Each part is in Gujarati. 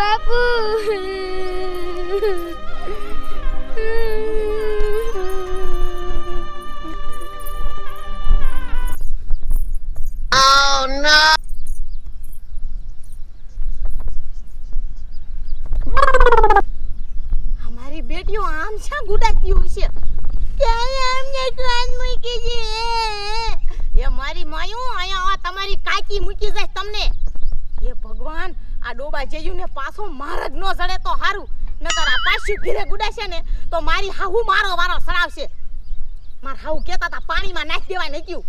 બાપુ. અમારી બેટીઓ આમ શા ગુડાતી હોય છે? ક્યાંય અમને કાન મૂકી છે? એ મારી માયું અહીંયા તમારી કાકી મૂકી જાય તમને. આ ડોબા જયું ને પાછો મારગ ન સડે તો હારું. નકર આ પાછી ઘીરે ગુડાશે ને તો મારી હાહુ મારો વારો સડાવશે માર હાહુ કહેતા હતા, પાણીમાં નાખી દેવાય નક્યું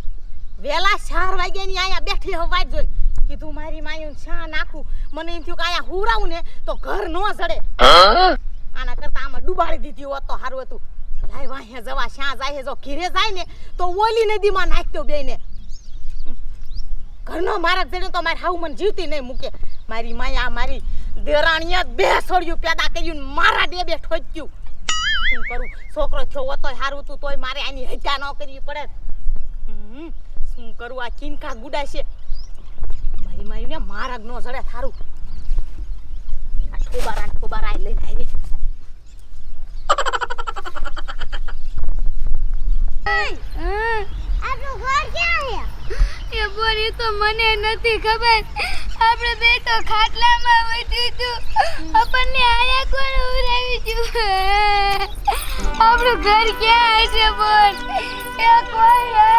વેલા ચાર વાગ્યાની અહીંયા બેઠી હવાજ જોઈ જોઈને કીધું, મારી માયું શા નાખું? મને એમ થયું કે અહીંયા હુરાવું ને તો ઘર ન સડે આના કરતા આમાં ડુબાડી દીધી હોત તો સારું હતું. લાય વાહે જવા, શ્યાં જાય જો ઘીરે જાય ને તો ઓલી નદીમાં નાખતો બેને ઘરનો મારા જડે તો મારે હાવ મને જીવતી નહીં મૂકે. મારી માયા મારી દેરાણીએ બે છોડ્યું પેદા કર્યું ને મારા બે ઠોક્યું. શું કરું? છોકરો થયો તોય સારું તું તોય મારે આની હજા ન કરવી પડે. શું કરું? આ કિનકા ગુડા છે. મારી માયુને મારક ન જડે થારું આ ઠોબારા ઠોબારા એ લઈને આવી આપણું ઘર ક્યાં છે? એ બોરી તો મને નથી ખબર. આપણે બે તો ખાટલામાં બેઠી છું. આપણને આયા કોણ ઉરાવી છું? આપણું ઘર ક્યાં હશે બોલ? એ કોઈ હે?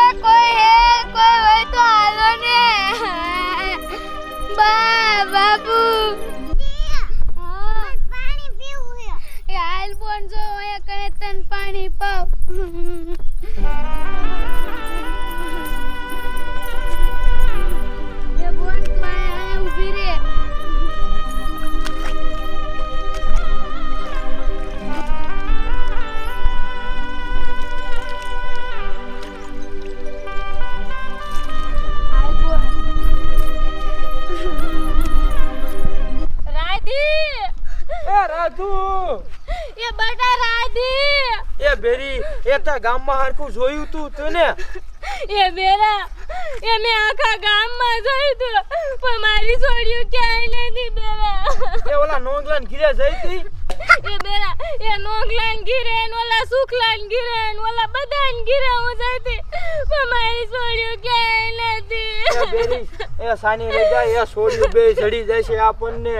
એ કોઈ હે? કોઈ હોય તો હાલો ને. બા બાબુ. પાણી પીવું એ હાલ પણ જો અહીંયા કણે તન પાણી પાવ. એ તો ગામમાં હરખું જોયું તું તને એ બેરા એ મેં આખા ગામમાં જોયું તું પણ મારી છોડ્યું ક્યાંય નથી બેરા. એ ઓલા નોંગલાન ઘીરે જઈ તી? એ બેરા એ નોંગલાન ઘીરે ને ઓલા સુખલાન ઘીરે ને ઓલા બધાન ઘીરે હું હતી પણ મારી છોડ્યું ક્યાંય એ નથી બેરી એ સાની રજા એ છોડ્યું બે ચડી જાય છે આપણને.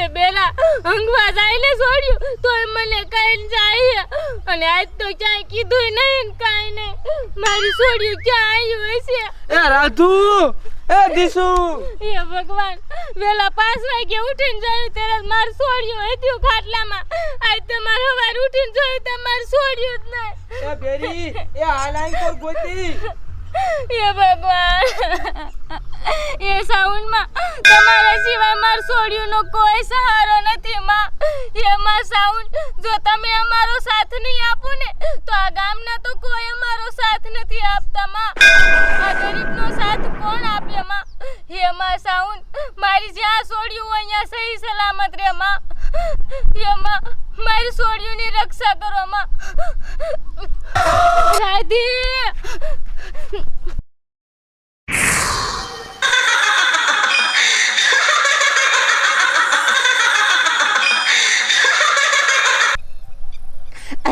એ બેલા હંગવા જાય ને છોડ્યું તોય મને કઈ જાય. અને આજ તો ક્યાંય કીધું નહીં કાંઈ નહીં. મારી છોડ્યું ક્યાં આવ્યું હશે? એ રાધુ એ દીસુ એ ભગવાન વેલા પાંચ વાગે ઉઠીને જોયું ત્યારે માર છોડ્યું હતું ખાટલામાં. આજ તો માર સવાર ઉઠીને જોયું તો માર છોડ્યું જ નહીં. એ બેરી એ હાલાઈ કર ગોતી. એ ભગવાન. એ સાઉન્ડમાં તમારા સિવાય માર છોડ્યુંનો કોઈ સહારો નથી, માં. હે સાઉન્ડ, જો તમે અમારો સાથ નહીં આપો ને, તો આ ગામના તો કોઈ અમારો સાથ નથી આપતા, માં. આ ગરીબનો સાથ કોણ આપે, માં? હે માં સાઉન્ડ, મારી જ્યાં છોડ્યું હોય અહીંયા સહી સલામત રે, માં. હે માં, મારી છોડ્યુંની રક્ષા કરો, માં. રાધી.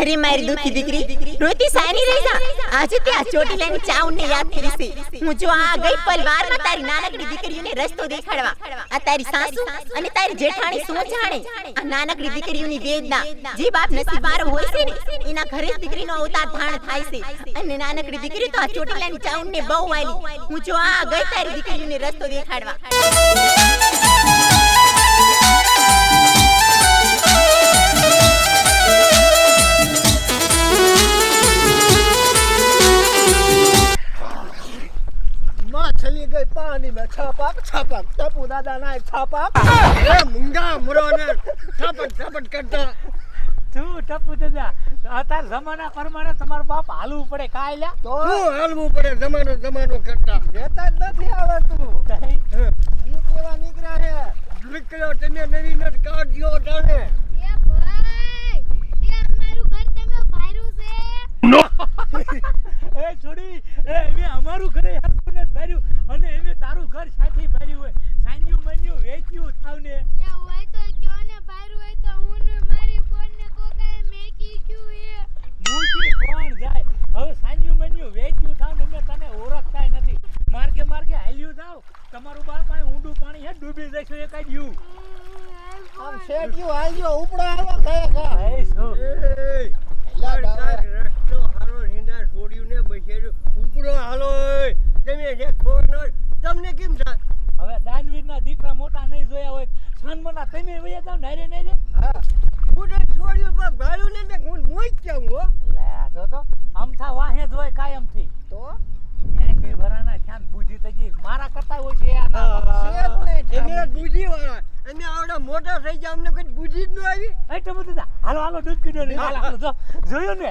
અરે મારી દુખી દીકરી રોતી સાની રહી જા. આજે તે આ ચોટીલાની ચાઉને યાદ કરી છે હું જો આ ગઈ પલવારમાં તારી નાનકડી દીકરીઓને રસ્તો દેખાડવા. આ તારી સાસુ અને તારી જેઠાણી શું જાણે? આ નાનકડી દીકરીઓની વેદના. જે બાપ નસીબવાળો હોય છે ને એના ઘરે દીકરીનો અવતાર ધારણ થાય છે. અને નાનકડી દીકરી તો આ ચોટી ચોટીલાની ચાઉને બહુ વાલી હું જો આ ગઈ તારી દીકરીઓને રસ્તો દેખાડવા. છાપક ટપુ દાદા ના છાપક. એ મુંગા મુરો ને છાપક છાપક કરતા. તું ટપુ દાદા અત્યારે જમાના પ્રમાણે તમારો બાપ હાલવું પડે કાય લ્યા તો? શું હાલવું પડે? જમાનો જમાનો કરતા. રહેતા જ નથી આવતું. એ કેવા નીકળ્યા છે નીકળ્યો તમે નવી નટ કાઢ્યો તને એ ભાઈ એ અમારું છે. એ છોડી એ અમારું ઘરે હરકુને ભાર્યું. અને એમે તારું ઘર સાથે મોટા થઈ ગયા અમને કોઈ બુદ્ધિ જ ન આવી. એ તો બધું હાલો હાલો ડૂબકી હાલો જોયું ને?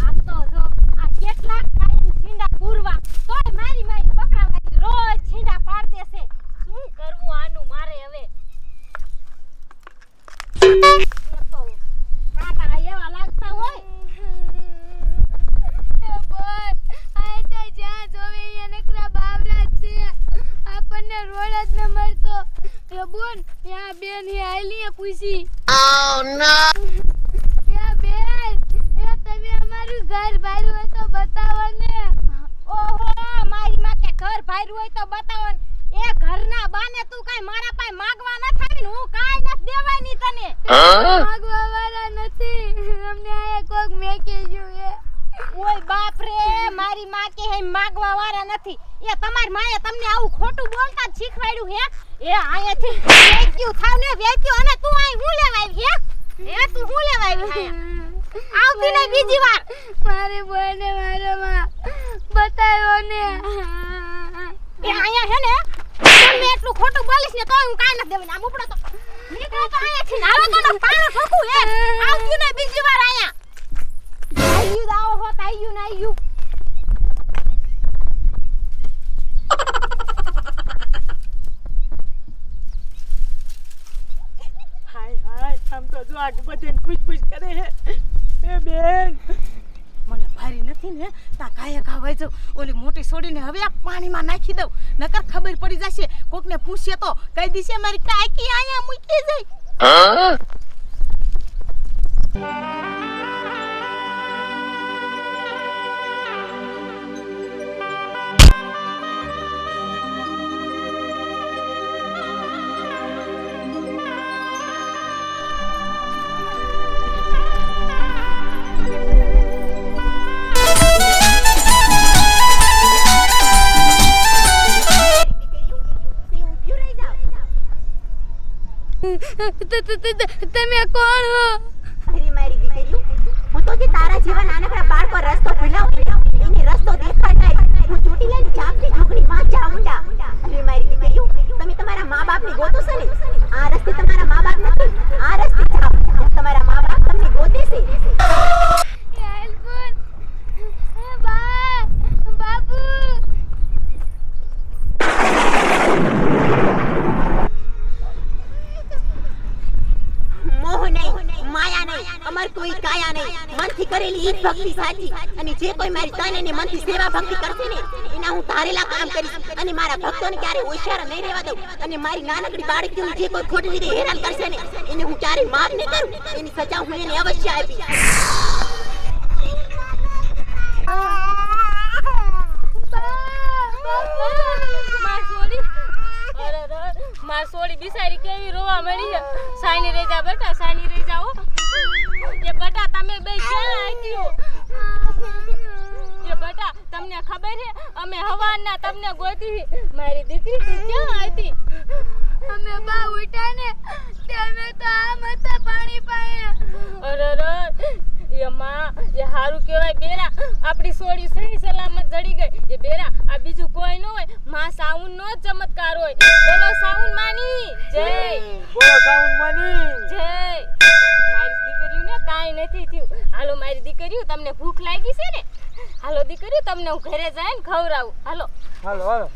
આમ તો જો આ કેટલાક કાયમ છીંડા પૂરવા તોય મારી મારી પકડાવાથી રોજ છીંડા પાડ દેશે શું કરવું આનું મારે હવે એ તો કાંટા એવા લાગતા હોય એ બોય આ તો જ્યાં જોવે અહીંયા નકરા બાવરા જ છે આપણને રોડ જ ન મળતો એ બોન યા બેન હે આઈલી પૂછી. યા બેન એ તમે અમારું ઘર ભાડું હોય તો બતાવો ને. ઓહો મારી માં કે ઘર ભાર્યું હોય તો બતાવો ને. એ ઘરના બાને તું કાઈ મારા પાસે માંગવા ન થાય ને હું કાઈ નથી દેવાની તને. માગવા વાળા નથી. અમને આ કોક મેકે જોઈએ ઓય બાપ રે મારી માં કે હે માગવા વાળા નથી. એ તમારી માએ તમને આવું ખોટું બોલતા શીખવાડ્યું હે? એ આયાથી વેચ્યું થાવ ને વેચ્યું અને તું આય હું લેવા આવી હે એ તું હું લેવા આવી આવતી નહીં બીજી વાર. મારે બોને મારો માં બતાવ્યો ને. એ આયા હે ને તમે એટલું ખોટું બોલીશ ને તો હું કાઈ નથી દેવાની. આમ ઉપડો તો. નીકળો તો આયાથી ને હાલો તો પાણ ઠોકું હે. આવતી નહીં બીજી વાર આયા. દાવો હોત આયુ ને આયુ હાય હાય આમ તો જો આ બધે પૂછ પૂછ કરે હે. એ બેન. મને ભારી નથી ને તા કાયા ખાવાય જો ઓલી મોટી છોડીને હવે આ પાણીમાં નાખી દઉં. નકર ખબર પડી જશે કોકને પૂછે તો કહી દીશે મારી કાકી આયા મૂકી જાય તમે કોણ હો? અરે મારી દીકરી હું તો જે તારા જેવા નાનકડા બાળકો રસ્તો ભૂલાવું એને રસ્તો દેખાડાય હું ચોટીલાની ચાકરી ઝૂંપડી માં જાઉંડા અમાર કોઈ કાયા નહીં. મનથી કરેલી ઈ ભક્તિ સાચી. અને જે કોઈ મારી તન અને મનથી સેવા ભક્તિ કરશે ને, એના હું ધારેલા કામ કરીશ. અને મારા ભક્તોને ક્યારે હોશિયાર નહીં રહેવા દઉં. અને મારી નાનકડી બાળકીઓને જે કોઈ ખોટી રીતે હેરાન કરશે ને, એને હું ક્યારે માફ નહીં કરું. એની સજા હું એને અવશ્ય આપીશ. માર સોડી બિસારી કેવી રોવા મળી છે? સાઈની રેજા બેટા તમને ખબર છે? અમે હવાના તમને ગોતી મારી દીકરી તું ક્યાં હતી અમે બા ઉઠા ને તમે તો આમ હતા પાણી પાયા. અરે અરે એ માં એ હારું કહેવાય બેરા. આપણી સોડી સહી સલામત જડી ગઈ. એ બેરા આ બીજું કોઈ ન હોય. માં સાઉન નો જ ચમત્કાર હોય. બોલો સાઉન માની. જય. બોલો સાઉન માની. જય. નથી થયું. હાલો મારી દીકરીઓ તમને ભૂખ લાગી છે ને? હાલો દીકરીઓ તમને હું ઘરે જાય ને ખવડાવું. હાલો. હાલો હાલો.